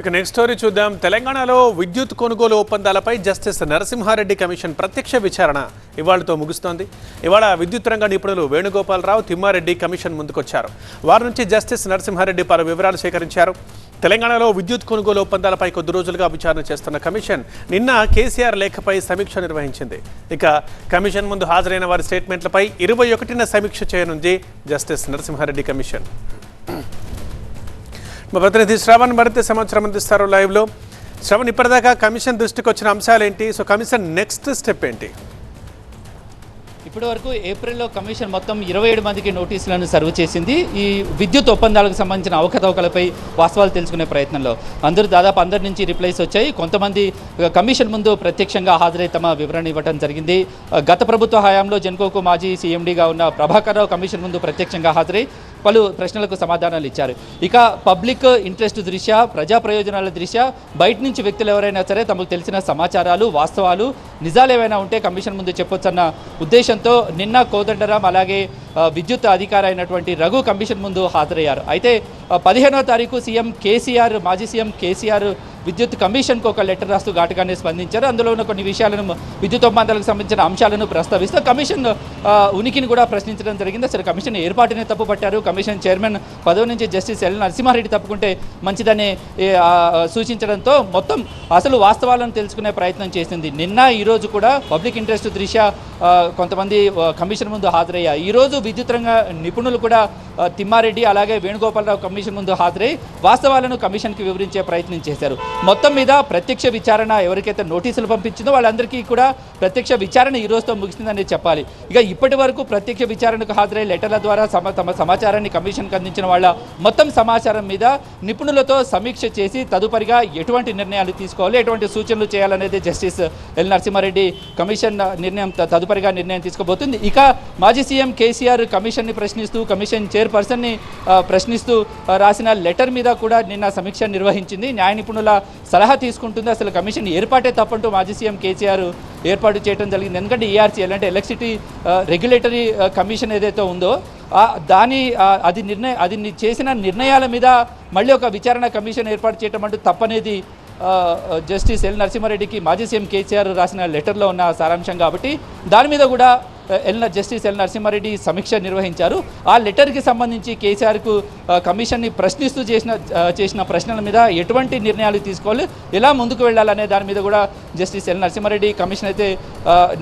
ఇక next story చూద్దాం. తెలంగాణలో విద్యుత్ కొనుగోలు ఒప్పందాలపై జస్టిస్ నరసింహారెడ్డి కమిషన్ ప్రత్యక్ష విచారణ ఇవాళతో ముగుస్తోంది. ఇవాళ విద్యుత్ రంగ నిపుణులు వేణుగోపాలరావు తిమ్మారెడ్డి కమిషన్ ముందుకొచ్చారు. వారి నుంచి జస్టిస్ నరసింహారెడ్డి పలు వివరాలు సేకరించారు. తెలంగాణలో విద్యుత్ కొనుగోలు ఒప్పందాలపై కొద్ది రోజులుగా విచారణ చేస్తున్న కమిషన్ నిన్న కేసీఆర్ లేఖపై సమీక్ష నిర్వహించింది. ఇక కమిషన్ ముందు హాజరైన వారి స్టేట్మెంట్లపై ఇరవై ఒకటిన సమీక్ష చేయనుంది జస్టిస్ నరసింహారెడ్డి కమిషన్. మా ప్రతినిధి శ్రవణ్ మరింత సమాచారం అందిస్తారు లైవ్లో. శ్రవణ్ ఇప్పటిదాకా కమిషన్ దృష్టికి వచ్చిన అంశాలు ఏంటి సో కమిషన్ నెక్స్ట్ స్టెప్ ఏంటి? ఇప్పటి వరకు ఏప్రిల్లో కమిషన్ మొత్తం ఇరవై ఏడు మందికి నోటీసులను సర్వ్ చేసింది. ఈ విద్యుత్ ఒప్పందాలకు సంబంధించిన అవకతవకలపై వాస్తవాలు తెలుసుకునే ప్రయత్నంలో. అందరూ దాదాపు అందరి నుంచి రిప్లైస్ వచ్చాయి. కొంతమంది కమిషన్ ముందు ప్రత్యక్షంగా హాజరై తమ వివరణ ఇవ్వడం జరిగింది. గత ప్రభుత్వ హయాంలో జెన్కోకు మాజీ సీఎండీగా ఉన్న ప్రభాకర్ రావు కమిషన్ ముందు ప్రత్యక్షంగా హాజరై పలు ప్రశ్నలకు సమాధానాలు ఇచ్చారు. ఇక పబ్లిక్ ఇంట్రెస్ట్ దృష్ట్యా ప్రజా ప్రయోజనాల దృష్ట్యా బయట నుంచి వ్యక్తులు ఎవరైనా సరే తమకు తెలిసిన సమాచారాలు వాస్తవాలు నిజాలు ఏవైనా ఉంటే కమిషన్ ముందు చెప్పొచ్చన్న ఉద్దేశంతో నిన్న కోదండరాం అలాగే విద్యుత్ అధికారి అయినటువంటి రఘు కమిషన్ ముందు హాజరయ్యారు. అయితే పదిహేనో పదిహేనవ తారీఖు సీఎం కేసీఆర్ మాజీ సీఎం కేసీఆర్ విద్యుత్ కమిషన్కు ఒక లెటర్ రాస్తూ ఘాటుగానే స్పందించారు. అందులో ఉన్న కొన్ని విషయాలను విద్యుత్ ఒప్పందాలకు సంబంధించిన అంశాలను ప్రస్తావిస్తూ కమిషన్ ఉనికిని కూడా ప్రశ్నించడం జరిగింది. అసలు కమిషన్ ఏర్పాటునే తప్పు పట్టారు కమిషన్ చైర్మన్ పదవి నుంచి జస్టిస్ ఎల్ నరసింహారెడ్డి తప్పుకుంటే మంచిదని సూచించడంతో మొత్తం అసలు వాస్తవాలను తెలుసుకునే ప్రయత్నం చేసింది. నిన్న ఈరోజు కూడా పబ్లిక్ ఇంట్రెస్ట్ దృష్ట్యా కొంతమంది కమిషన్ ముందు హాజరయ్యారు. ఈరోజు విద్యుత్ రంగ నిపుణులు కూడా తిమ్మారెడ్డి అలాగే వేణుగోపాలరావు కమిషన్ ముందు హాజరై వాస్తవాలను కమిషన్కి వివరించే ప్రయత్నం చేశారు. మొత్తం మీద ప్రత్యక్ష విచారణ ఎవరికైతే నోటీసులు పంపించిందో వాళ్ళందరికీ కూడా ప్రత్యక్ష విచారణ ఈ రోజుతో ముగిసిందని చెప్పాలి. ఇక ఇప్పటి వరకు ప్రత్యక్ష విచారణకు హాజరై లెటర్ల ద్వారా సమ తమ సమాచారాన్ని కమిషన్కి అందించిన వాళ్ళ మొత్తం సమాచారం మీద నిపుణులతో సమీక్ష చేసి తదుపరిగా ఎటువంటి నిర్ణయాలు తీసుకోవాలి ఎటువంటి సూచనలు చేయాలనేది జస్టిస్ ఎల్ నరసింహారెడ్డి కమిషన్ నిర్ణయం తదుపరిగా నిర్ణయం తీసుకోబోతుంది. ఇక మాజీ సీఎం కేసీఆర్ కమిషన్ని ప్రశ్నిస్తూ కమిషన్ చైర్పర్సన్ని ప్రశ్నిస్తూ రాసిన లెటర్ మీద కూడా నిన్న సమీక్ష నిర్వహించింది. న్యాయ నిపుణుల సలహా తీసుకుంటుంది. అసలు కమిషన్ ఏర్పాటే తప్పంటూ మాజీ సీఎం కేసీఆర్ ఏర్పాటు చేయడం జరిగింది. ఎందుకంటే ఈఆర్సీఎల్ అంటే ఎలక్ట్రిసిటీ రెగ్యులేటరీ కమిషన్ ఏదైతే ఉందో దాని అది నిర్ణయ అది చేసిన నిర్ణయాల మీద మళ్ళీ ఒక విచారణ కమిషన్ ఏర్పాటు చేయటం అంటూ తప్పనేది జస్టిస్ ఎల్ నరసింహారెడ్డికి మాజీ సీఎం కేసీఆర్ రాసిన లెటర్లో ఉన్న సారాంశం కాబట్టి దాని మీద కూడా ఎల్ జస్టిస్ ఎల్ నరసింహారెడ్డి సమీక్ష నిర్వహించారు. ఆ లెటర్కి సంబంధించి కేసీఆర్కు కమిషన్ని ప్రశ్నిస్తూ చేసిన చేసిన ప్రశ్నల మీద ఎటువంటి నిర్ణయాలు తీసుకోవాలి ఎలా ముందుకు వెళ్ళాలనే దాని మీద కూడా జస్టిస్ ఎల్ నరసింహారెడ్డి కమిషన్ అయితే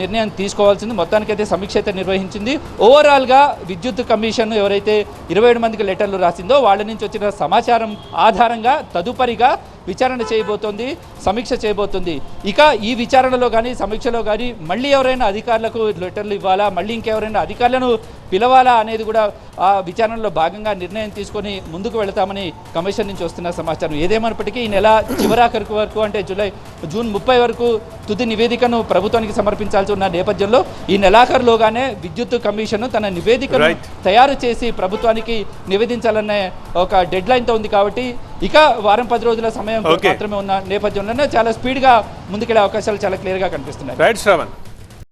నిర్ణయం తీసుకోవాల్సింది. మొత్తానికైతే సమీక్ష అయితే నిర్వహించింది. ఓవరాల్గా విద్యుత్ కమిషన్ ఎవరైతే ఇరవై ఏడు మందికి లెటర్లు రాసిందో వాళ్ళ నుంచి వచ్చిన సమాచారం ఆధారంగా తదుపరిగా విచారణ చేయబోతోంది సమీక్ష చేయబోతుంది. ఇక ఈ విచారణలో కానీ సమీక్షలో కానీ మళ్ళీ ఎవరైనా అధికారులకు లెటర్లు ఇవ్వాలా? మళ్ళీ ఇంకెవరైనా అధికారులను పిలవాలా అనేది కూడా ఆ విచారణలో భాగంగా నిర్ణయం తీసుకొని ముందుకు వెళతామని కమిషన్ నుంచి వస్తున్న సమాచారం ఏదేమైనప్పటికీ ఈ నెల చివరాఖరికి వరకు అంటే జూలై జూన్ ముప్పై వరకు తుది నివేదికను ప్రభుత్వానికి సమర్పించాల్సి ఉన్న నేపథ్యంలో ఈ నెలాఖరులోగానే విద్యుత్ కమిషన్ తన నివేదికను. తయారు చేసి ప్రభుత్వానికి నివేదించాలనే ఒక డెడ్ లైన్తో ఉంది కాబట్టి ఇక వారం పది రోజుల సమయం. మాత్రమే ఉన్న నేపథ్యంలోనే చాలా స్పీడ్గా ముందుకెళ్ళే అవకాశాలు చాలా క్లియర్గా కనిపిస్తున్నాయి రైట్ శ్రవణ్